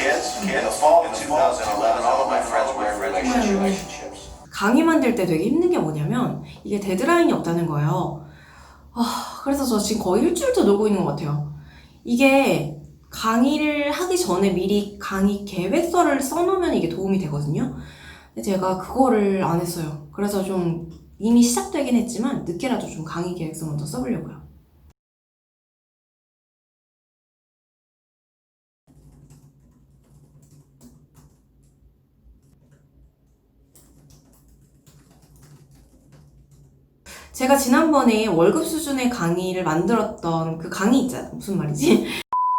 kids. In the fall of 2011, all of my friends were in relationships. 강의 만들 때 되게 힘든 게 뭐냐면 이게 데드라인이 없다는 거예요. 아, 그래서 저 지금 거의 일주일째 놀고 있는 것 같아요. 이게 강의를 하기 전에 미리 강의 계획서를 써놓으면 이게 도움이 되거든요. 근데 제가 그거를 안 했어요. 그래서 좀 이미 시작되긴 했지만 늦게라도 좀 강의 계획서 먼저 써보려고요. 제가 지난번에 월급 수준의 강의를 만들었던 그 강의 있잖아요. 무슨 말이지?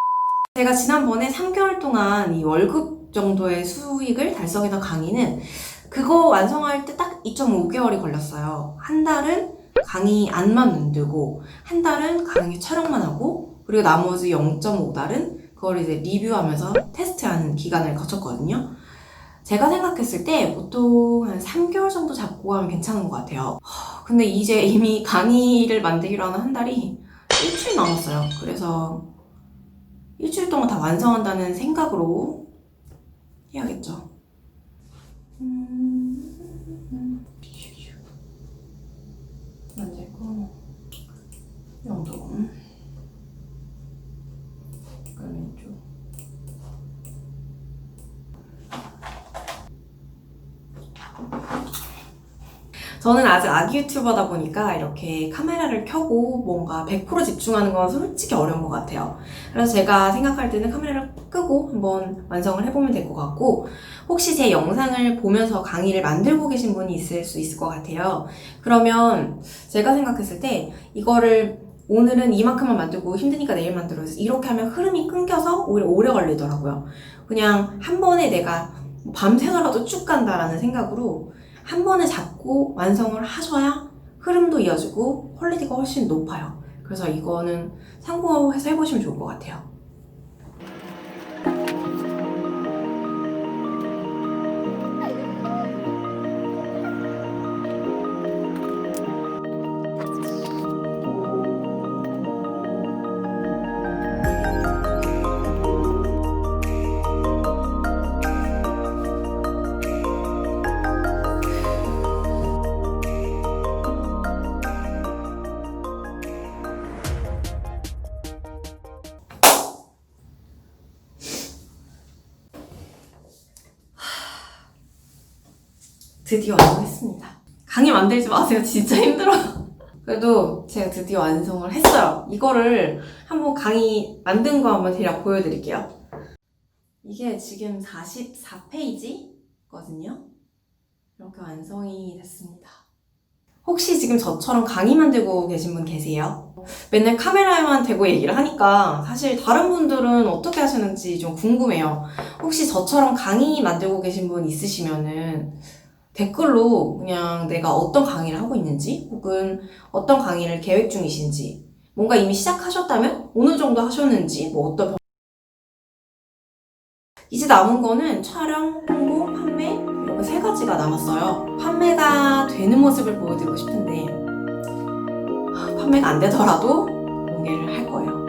제가 지난번에 3개월 동안 이 월급 정도의 수익을 달성했던 강의는 그거 완성할 때 딱 2.5개월이 걸렸어요. 한 달은 강의 안만 만들고, 한 달은 강의 촬영만 하고, 그리고 나머지 0.5달은 그걸 이제 리뷰하면서 테스트하는 기간을 거쳤거든요. 제가 생각했을 때 보통 한 3개월 정도 잡고 가면 괜찮은 것 같아요. 하, 근데 이제 이미 강의를 만들기로 하는 한 달이 일주일 남았어요. 그래서 일주일 동안 다 완성한다는 생각으로 해야겠죠. 음, 만들고 영점 저는 아직 아기 유튜버다 보니까 이렇게 카메라를 켜고 뭔가 100% 집중하는 건 솔직히 어려운 것 같아요. 그래서 제가 생각할 때는 카메라를 끄고 한번 완성을 해보면 될 것 같고, 혹시 제 영상을 보면서 강의를 만들고 계신 분이 있을 수 있을 것 같아요. 그러면 제가 생각했을 때 이거를 오늘은 이만큼만 만들고 힘드니까 내일 만들어서 이렇게 하면 흐름이 끊겨서 오히려 오래 걸리더라고요. 그냥 한 번에 내가 밤새더라도 쭉 간다라는 생각으로 한 번에 잡고 완성을 하셔야 흐름도 이어지고 퀄리티가 훨씬 높아요. 그래서 이거는 참고해서 해보시면 좋을 것 같아요. 드디어 완성했습니다. 강의 만들지 마세요. 진짜 힘들어. 그래도 제가 드디어 완성을 했어요. 이거를 한번 강의 만든 거 한번 대략 보여드릴게요. 이게 지금 44페이지거든요. 이렇게 완성이 됐습니다. 혹시 지금 저처럼 강의 만들고 계신 분 계세요? 맨날 카메라에만 대고 얘기를 하니까 사실 다른 분들은 어떻게 하시는지 좀 궁금해요. 혹시 저처럼 강의 만들고 계신 분 있으시면은 댓글로 그냥 내가 어떤 강의를 하고 있는지 혹은 어떤 강의를 계획 중이신지 뭔가 이미 시작하셨다면 어느 정도 하셨는지 뭐 어떤 병- 이제 남은 거는 촬영, 홍보, 판매 이렇게 세 가지가 남았어요. 판매가 되는 모습을 보여드리고 싶은데 아, 판매가 안 되더라도 공개를 할 거예요.